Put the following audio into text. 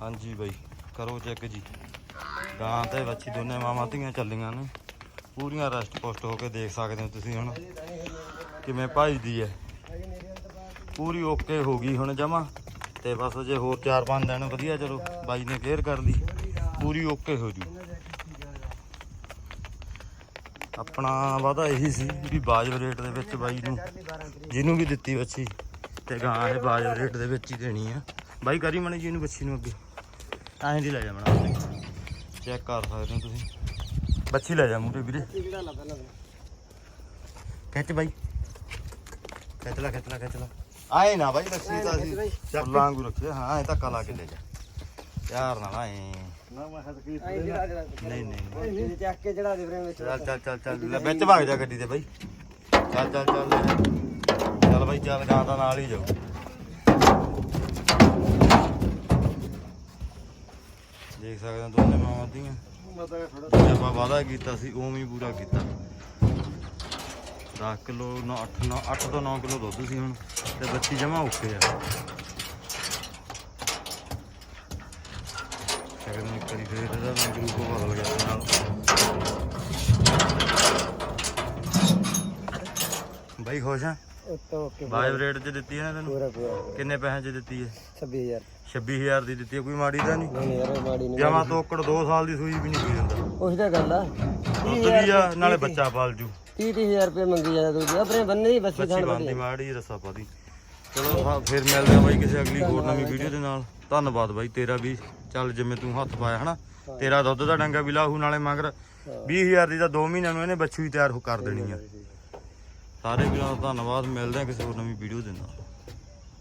ਹਾਂਜੀ ਬਾਈ, ਕਰੋ ਚੈੱਕ ਜੀ। ਗਾਂ ਤੇ ਬੱਚੀ ਦੋਨੇ ਮਾਵਾਂ ਧੀਆਂ ਚੱਲੀਆਂ ਨੇ। ਪੂਰੀਆਂ ਰੈਸਟ ਪੋਸਟ ਹੋ ਕੇ ਦੇਖ ਸਕਦੇ ਹੋ ਤੁਸੀਂ ਹੁਣ ਕਿਵੇਂ ਭਜਦੀ ਹੈ ਪੂਰੀ ਓਕੇ ਹੋ ਗਈ ਹੁਣ ਜਮਾ। ਤੇ ਬਸ ਜੇ ਹੋਰ 4-5 ਦਿਨ ਵਧੀਆ ਚਲੋ, ਬਾਈ ਨੇ ਕੇਅਰ ਕਰ ਲਈ। ਪੂਰੀ ਓਕੇ ਹੋ ਜੂ। ਆਪਣਾ ਵਾਦਾ ਇਹੀ ਸੀ ਵੀ ਬਾਜਬ ਰੇਟ ਦੇ ਵਿੱਚ ਬਾਈ ਨੂੰ, ਜਿਹਨੂੰ ਵੀ ਦਿੱਤੀ ਬੱਚੀ ਤੇ ਗਾਂ ਇਹ ਬਾਜਬ ਰੇਟ ਦੇ ਵਿੱਚ ਹੀ ਦੇਣੀ ਆ। ਬਾਈ ਕਰੀ ਮਣੀ ਜੀ ਨੂੰ ਬੱਚੀ ਨੂੰ ਅੱਗੇ। ਐਂ ਦੀ ਲੈ ਜਾ ਮਣਾ ਚੈੱਕ ਕਰ ਸਕਦੇ ਹੋ ਤੁਸੀਂ। ਬੱਚੀ ਲੈ ਜਾ ਮੂਰੇ ਵੀਰੇ। ਖਿੱਚ ਬਾਈ। ਖਿੱਚ ਲੈ ਖਿੱਚ ਲੈ ਖਿੱਚ ਲੈ। ਆਏ ਨਾ ਬਾਈ ਲੱਸੀ ਤਾਂ ਅਸੀਂ ਫੁੱਲਾਂ ਵਾਂਗੂ ਰੱਖਿਆ ਹਾਂ ਐ ਧੱਕਾ ਲਾ ਕੇ ਲੈ ਜਾ। ਪਿਆਰ ਨਾਲ ਐ ਨਾ ਮੈਂ ਹੱਥ ਕੀ ਨਹੀਂ ਨਹੀਂ ਚੱਕ ਕੇ ਜਿਹੜਾ ਦੇ ਫਰੇਮ ਵਿੱਚ। ਚੱਲ ਚੱਲ ਚੱਲ ਚੱਲ। ਲੈ ਵਿੱਚ ਭਾਗ ਜਾ ਗੱਡੀ ਤੇ ਬਾਈ। ਚੱਲ ਚੱਲ ਚੱਲ। ਚੱਲ ਬਾਈ ਚੱਲ ਗਾਂ ਤਾਂ ਨਾਲ ਹੀ ਜਾਓ ਦੇਖ ਸਕਦੇ ਹੋ ਦੋਨੇ ਮਾਵਾਂ ਦੀਆਂ ਆਪਾਂ ਵਾਅਦਾ ਕੀਤਾ ਸੀ, ਉਵੇਂ ਹੀ ਪੂਰਾ ਕੀਤਾ। 10 ਕਿਲੋ 8 9 8 ਤੋਂ 9 ਕਿਲੋ ਦੁੱਧ ਸੀ ਹੁਣ, ਤੇ ਬੱਚੀ ਜਮਾ ਓਕੇ ਆ। ਸ਼ਗਨ ਨੇ ਕਰੀ ਫੇਰ ਇਹਦਾ ਮੈਂ ਗਰੂਪ ਬਦਲ ਗਿਆ ਨਾਲ। ਬਾਈ, ਖੁਸ਼ ਆ? ਉੱਤੋਂ ਓਕੇ ਬਾਇਬ ਰੇਟ 'ਚ ਦਿੱਤੀ ਹੈ ਨਾ ਤੈਨੂੰ? ਪੂਰਾ ਪੂਰਾ। ਕਿੰਨੇ ਪੈਸੇ 'ਚ ਦਿੱਤੀ ਹੈ? 26000 26000 ਦੀ ਦਿੱਤੀ ਹੈ ਕੋਈ ਮਾੜੀ ਤਾਂ ਨਹੀਂ? ਨਹੀਂ ਯਾਰ ਮਾੜੀ ਨਹੀਂ। ਜਮਾ ਤੋਕੜ 2 ਸਾਲ ਦੀ ਸੂਈ ਵੀ ਨਹੀਂ ਪੀ ਦਿੰਦਾ। ਉਹੀ ਤਾਂ ਗੱਲ ਆ। ਦੁੱਧ ਵੀ ਆ ਨਾਲੇ ਬੱਚਾ ਪਾਲ ਜੂ। 30 30000 ਰੁਪਏ ਮੰਗੀ ਜਾਂਦਾ ਤੂੰ ਆਪਣੇ ਬੰਨੇ ਦੀ ਬੱਸੀ ਬੱਚੀ ਖਾਣ ਬੰਦੀ ਮਾੜੀ ਰਸਾ ਪਾਦੀ ਚਲੋ ਹਾਂ, ਫਿਰ ਮਿਲਦੇ ਆ ਬਾਈ ਕਿਸੇ ਅਗਲੀ ਹੋਰ ਨਵੀਂ ਵੀਡੀਓ ਦੇ ਨਾਲ। ਧੰਨਵਾਦ ਬਾਈ ਤੇਰਾ ਵੀ। ਚੱਲ ਜਿਵੇਂ ਤੂੰ ਹੱਥ ਪਾਇਆ ਹਨਾ? ਤੇਰਾ ਦੁੱਧ ਦਾ ਡੰਗਾ ਵੀ ਲਾਹੂ ਨਾਲੇ ਮਗਰ 20000 ਦੀ ਤਾਂ 2 ਮਹੀਨਿਆਂ ਨੂੰ ਇਹਨੇ ਬੱਚੀ ਵੀ ਤਿਆਰ ਹੋ ਕਰ ਦੇਣੀ ਆ। ਸਾਰੇ ਵੀਰਾਂ ਦਾ ਧੰਨਵਾਦ ਮਿਲਦੇ ਹਾਂ ਕਿਸੇ ਹੋਰ ਨਵੀਂ ਵੀਡੀਓ ਦੇ ਨਾਲ।